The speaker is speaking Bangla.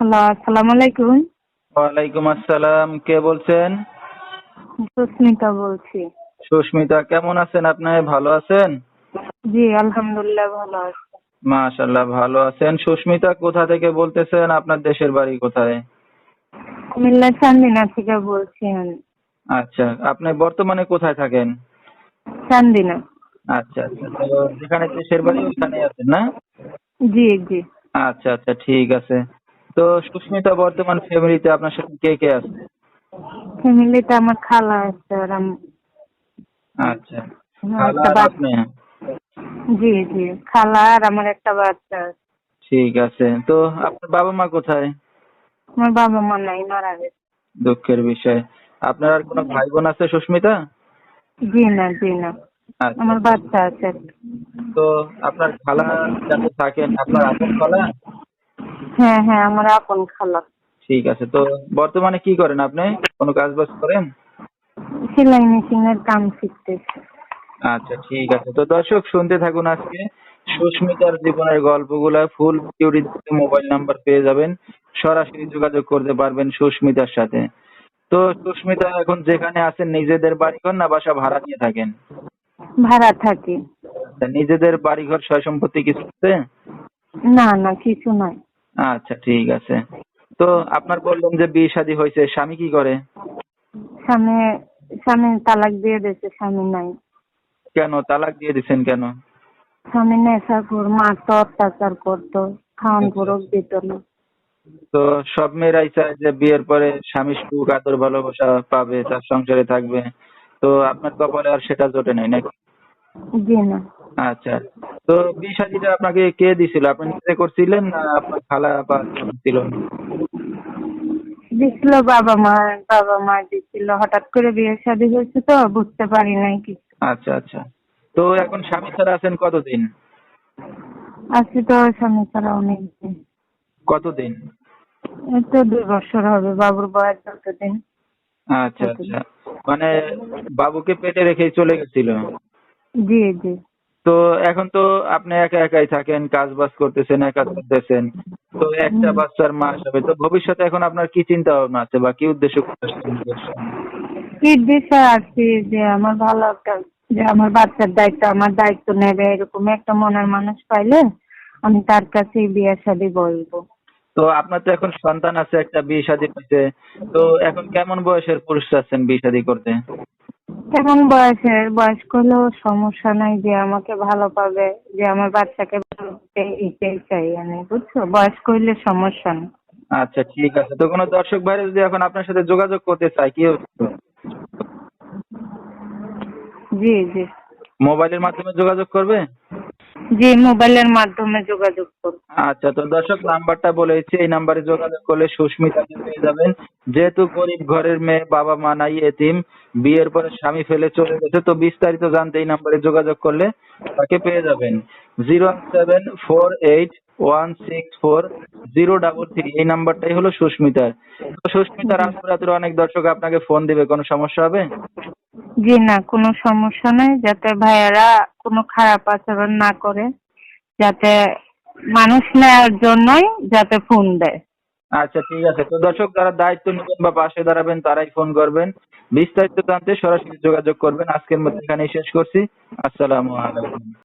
হ্যালো আসসালামু আলাইকুম। ওয়ালাইকুম আসসালাম কে বলছেন? সুস্মিতা বলছি। সুস্মিতা কেমন আছেন আপনি? ভালো আছেন? জি আলহামদুলিল্লাহ ভালো আছি। মাশাল্লাহ ভালো আছেন। সুস্মিতা কোথা থেকে বলতেছেন? আপনার দেশের বাড়ি কোথায়? কুমিল্লা চান্দিনা থেকে বলছি আমি। আচ্ছা আপনি বর্তমানে কোথায় থাকেন? চান্দিনা। আচ্ছা আচ্ছা তো যেখানে দেশের বাড়ি ওইখানে আছেন না? জি জি। আচ্ছা আচ্ছা ঠিক আছে। তো সুস্মিতা বর্তমান ফ্যামিলিতে আপনার সাথে কে কে আছে? ফ্যামিলিতে আমার খালা আছে আর আচ্ছা খালা একটা আর আপনি? জি জি খালা আর আমার একটা বাচ্চা আছে। ঠিক আছে তো আপনার বাবা মা কোথায়? আমার বাবা মা নাই মারা গেছে। দুঃখের বিষয়। আপনার আর কোনো ভাই বোন আছে সুস্মিতা? জি না জি না। আচ্ছা। আমার বাচ্চা আছে। তো আপনার খালা যাতে থাকেন আপনার আপন খালা? হ্যাঁ হ্যাঁ আমার আপন খালা। ঠিক আছে তো বর্তমানে কি করেন আপনি? কোনো কাজ বাজ করেন? সেলাই মেশিনের কাম শিখতেছি। আচ্ছা ঠিক আছে। তো দর্শক শুনতে থাকুন আজকে। সুস্মিতার জীবনের গল্পগুলা ফুল মোবাইল নাম্বার পেয়ে যাবেন। সরাসরি যোগাযোগ করতে পারবেন সুস্মিতার সাথে। তো সুস্মিতা এখন যেখানে আছেন নিজেদের বাড়িঘর না বাসা ভাড়া নিয়ে থাকেন? ভাড়া থাকি। নিজেদের বাড়িঘর সয় সম্পত্তি কিছু আছে? না না কিছু নয় আচ্ছা ঠিক আছে। তো আপনার বললেন যে বিয়ে শাদী হয়েছে স্বামী কি করে? স্বামী স্বামী তালাক দিয়ে দিয়েছে স্বামী নাই। কেন? তালাক দিয়ে দিচ্ছেন কেন? স্বামী নেশাখোর মারতো অত্যাচার করতো খাওয়ান পরক দিত না। তো সব মেয়েরাই চায় যে বিয়ের পরে স্বামী সুখ আদর ভালোবাসা পাবে তার সংসারে থাকবে। তো আপনার কপালে আর সেটা জোটে নাই নাকি? জি না। আচ্ছা। তো বিয়ে শাদীটা আপনাকে কে দিছিল? আপনি নিজে করছিলেন না আপনার খালা বা কেউ ছিল দিছিল বাবা মা বাবা মা দিছিল। হঠাৎ করে বিয়ে শাদী হয়েছে তো বুঝতে পারি নাই কিছু। আচ্ছা আচ্ছা। তো এখন স্বামী ছাড়া আছেন কতদিন? আজকে তো স্বামী ছাড়া অনেক দিন কতদিন? এই তো দুই বছর হবে বাবুর বয়স যতদিন। আচ্ছা আচ্ছা। মানে বাবুকে পেটে রেখেই চলে গেছিল? জি জি। তো এখন তো আপনি একা একাই থাকেন কাজ বাজ করতেছেন একা করতেছেন তো একটা বাচ্চার মা হিসাবে তো ভবিষ্যতে এখন আপনার কি চিন্তা ভাবনা আছে বা কি উদ্দেশ্য? কি দিশা? আছি যে আমার ভালো একটা যে আমার বাচ্চার দায়িত্ব আমার দায়িত্ব নেবে এরকম একটা মনের মানুষ পাইলে আমি তার কাছেই বিয়ে শাদী বলব। তো আপনার তো এখন সন্তান আছে একটা বিয়ে শাদী হয়েছে তো এখন কেমন বয়সের পুরুষ চাচ্ছেন বিয়ে শাদী করতে? এখন বয়সের বয়স্ক হলেও সমস্যা নাই যে আমাকে ভালো পাবে যে আমার বাচ্চাকে ভালো চাই আমি বুঝছ? বয়স্ক হইলে সমস্যা নেই। আচ্ছা ঠিক আছে। তো কোনো দর্শক ভাই যদি এখন আপনার সাথে যোগাযোগ করতে চায় কি জি জি। মোবাইলের মাধ্যমে যোগাযোগ করবে? জি মোবাইলের মাধ্যমে যোগাযোগ করব। আচ্ছা তো দর্শক, নাম্বারটা বলেছি এই নাম্বারে যোগাযোগ করলে সুস্মিতাকে পেয়ে যাবেন। যেহেতু গরিব ঘরের মেয়ে, বাবা, মা নাই, এতিম, বিয়ের পরে স্বামী ফেলে চলে গেছে, তো বিস্তারিত জানতে এই নাম্বারে যোগাযোগ করলে তাকে পেয়ে যাবেন। Zero seven four eight one six four zero double three. এই নাম্বারটাই হলো সুস্মিতার। তো সুস্মিতার রাত্রে অনেক দর্শক আপনাকে ফোন দিবে, কোনো সমস্যা হবে? জি না, কোনো সমস্যা নাই। যাতে ভাইয়ারা কোনো খারাপ আচরণ না করে, যাতে মানুষ নেওয়ার জন্যই যাতে ফোন দেয়। আচ্ছা ঠিক আছে। তো দর্শক, যারা দায়িত্ব নেবেন বা পাশে দাঁড়াবেন, তারাই ফোন করবেন। বিস্তারিত জানতে সরাসরি যোগাযোগ করবেন। আজকের মধ্যে এখানেই শেষ করছি। আসসালামু আলাইকুম।